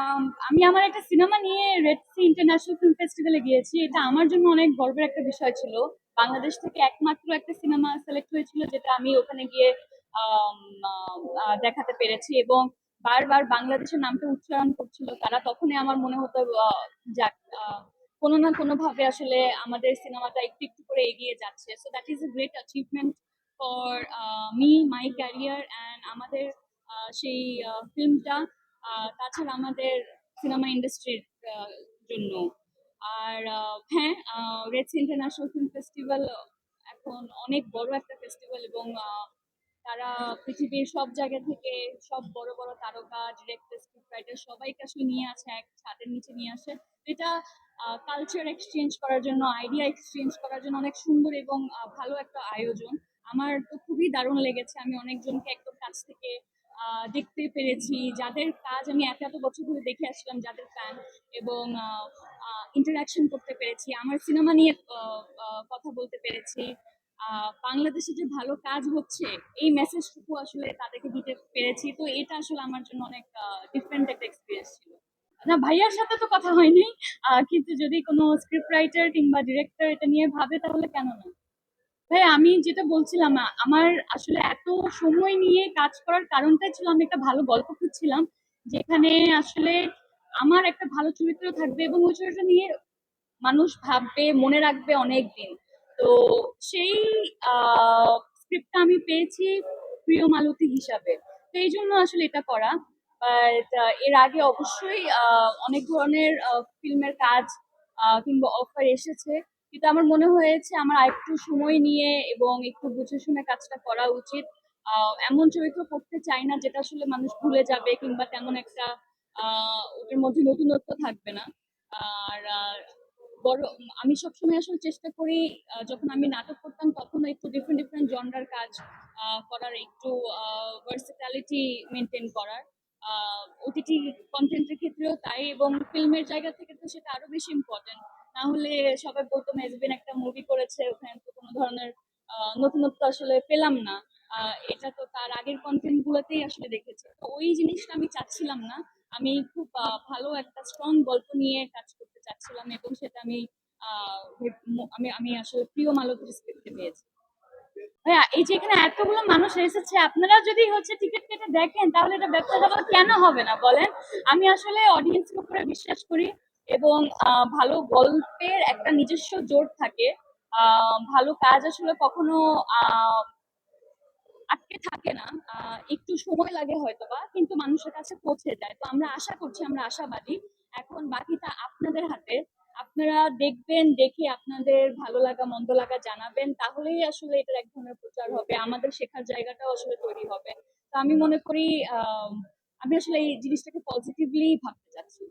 আম, আমি আমার একটা সিনেমা নিয়ে রেড সি ইন্টারন্যাশনাল ফিল্ম ফেস্টিভ্যালে গিয়েছি। এটা আমার জন্য অনেক গর্বের একটা বিষয় ছিল। বাংলাদেশ থেকে একমাত্র একটা সিনেমা সিলেক্ট হয়েছিল যেটা আমি ওখানে গিয়ে দেখাতে পেরেছি এবং বারবার বাংলাদেশের নামটা উচ্চারণ করছিল। তারা তখনই আমার মনে হতো যাক কোনো না কোনো ভাবে আসলে আমাদের সিনেমাটা একটু একটু করে এগিয়ে যাচ্ছে। So that is a great achievement for me my career and আমাদের সেই ফিল্মটা তাছাড়া আমাদের সিনেমা ইন্ডাস্ট্রির জন্য। আর হ্যাঁ রেডস ইন্টারন্যাশনাল ফিল্ম ফেস্টিভ্যাল এখন অনেক বড় একটা ফেস্টিভ্যাল এবং তারা পৃথিবীর সব জায়গা থেকে সব বড় বড় তারকা ডিরেক্টর স্ক্রিপ্ট রাইটার সবাইকে আসলে নিয়ে আসে, এক ছাদের নিচে নিয়ে আসে। এটা কালচার এক্সচেঞ্জ করার জন্য আইডিয়া এক্সচেঞ্জ করার জন্য অনেক সুন্দর এবং ভালো একটা আয়োজন। আমার তো খুবই দারুণ লেগেছে। আমি অনেকজনকে একদম কাছ থেকে দেখতে পেরেছি। যাদের কাজ আমি এত এত বছর ধরে দেখে আসলাম, যাদের ফ্যান এবং ইন্টারাকশন করতে পেরেছি। আমার সিনেমা নিয়ে কথা বলতে পেরেছি। বাংলাদেশে যে ভালো কাজ হচ্ছে, এই মেসেজটুকু আসলে তাদেরকে দিতে পেরেছি। তো এটা আসলে আমার জন্য অনেক ডিফারেন্ট একটা এক্সপিরিয়েন্স ছিল। না, ভাইয়ার সাথে তো কথা হয়নি। কিন্তু যদি কোনো স্ক্রিপ্ট রাইটার কিংবা ডিরেক্টর এটা নিয়ে ভাবে তাহলে কেন না? ভাই আমি যেটা বলছিলাম আমার আসলে এত সময় নিয়ে কাজ করার কারণটাই ছিল আমি একটা ভালো গল্প খুঁজছিলাম, যেখানে আসলে আমার একটা ভালো চরিত্র থাকবে এবং ওই চরিত্র নিয়ে মানুষ ভাববে, মনে রাখবে অনেক দিন তো সেই স্ক্রিপ্টটা আমি পেয়েছি প্রিয় মালতী হিসাবে। তো এই জন্য আসলে এটা করা। বাট এর আগে অবশ্যই অনেক ধরনের ফিল্মের কাজ কিংবা অফার এসেছে। কিন্তু আমার মনে হয়েছে আমার আরেকটু সময় নিয়ে এবং একটু বুঝে শুনে কাজটা করা উচিত। এমন চরিত্র করতে চাই না যেটা আসলে মানুষ ভুলে যাবে কিংবা তেমন একটা ওটার মধ্যে নতুনত্ব থাকবে না। আর বড়, আমি সবসময় আসলে চেষ্টা করি যখন আমি নাটক করতাম তখন একটু ডিফারেন্ট ডিফারেন্ট জনরার কাজ করার, একটু ভার্সিটালিটি মেনটেন করার। ওটিটি কন্টেন্টের ক্ষেত্রেও তাই এবং ফিল্মের জায়গা থেকে তো সেটা আরও বেশি ইম্পর্টেন্ট না হলে সবাই বলতো, মেজবিন একটা মুভি করেছে, ওখানে তো কোনো ধরনের নতুনত্ব আসলে পেলাম না। এটা তো তার আগের কন্টেন্ট গুলোতেই আসলে দেখেছি। ওই জিনিসটা আমি চাচ্ছিলাম না। আমি খুব ভালো একটা স্ট্রং গল্প নিয়ে কাজ করতে চাচ্ছিলাম এবং সেটা আমি আমি আমি আসলে প্রিয় মালতীর স্ক্রিপ্টে পেয়েছি। ভাইয়া, এই যে এখানে এতগুলো মানুষ এসেছে, আপনারা যদি হচ্ছে টিকিট কেটে দেখেন, তাহলে এটা ব্যবসা কেন হবে না বলেন? আমি আসলে অডিয়েন্সের উপরে বিশ্বাস করি। এবং ভালো গল্পের একটা নিজস্ব জোর থাকে। ভালো কাজ আসলে কখনো আটকে থাকে না। একটু সময় লাগে হয়তো বা কিন্তু মানুষের কাছে পৌঁছে যায়। তো আমরা আশা করছি, আমরা আশাবাদী। এখন বাকিটা আপনাদের হাতে। আপনারা দেখবেন, দেখে আপনাদের ভালো লাগা, মন্দ লাগা জানাবেন। তাহলেই আসলে এটার এক ধরনের প্রচার হবে। আমাদের শেখার জায়গাটাও আসলে তৈরি হবে। তো আমি মনে করি আমি আসলে এই জিনিসটাকে পজিটিভলি ভাবতে চাচ্ছি।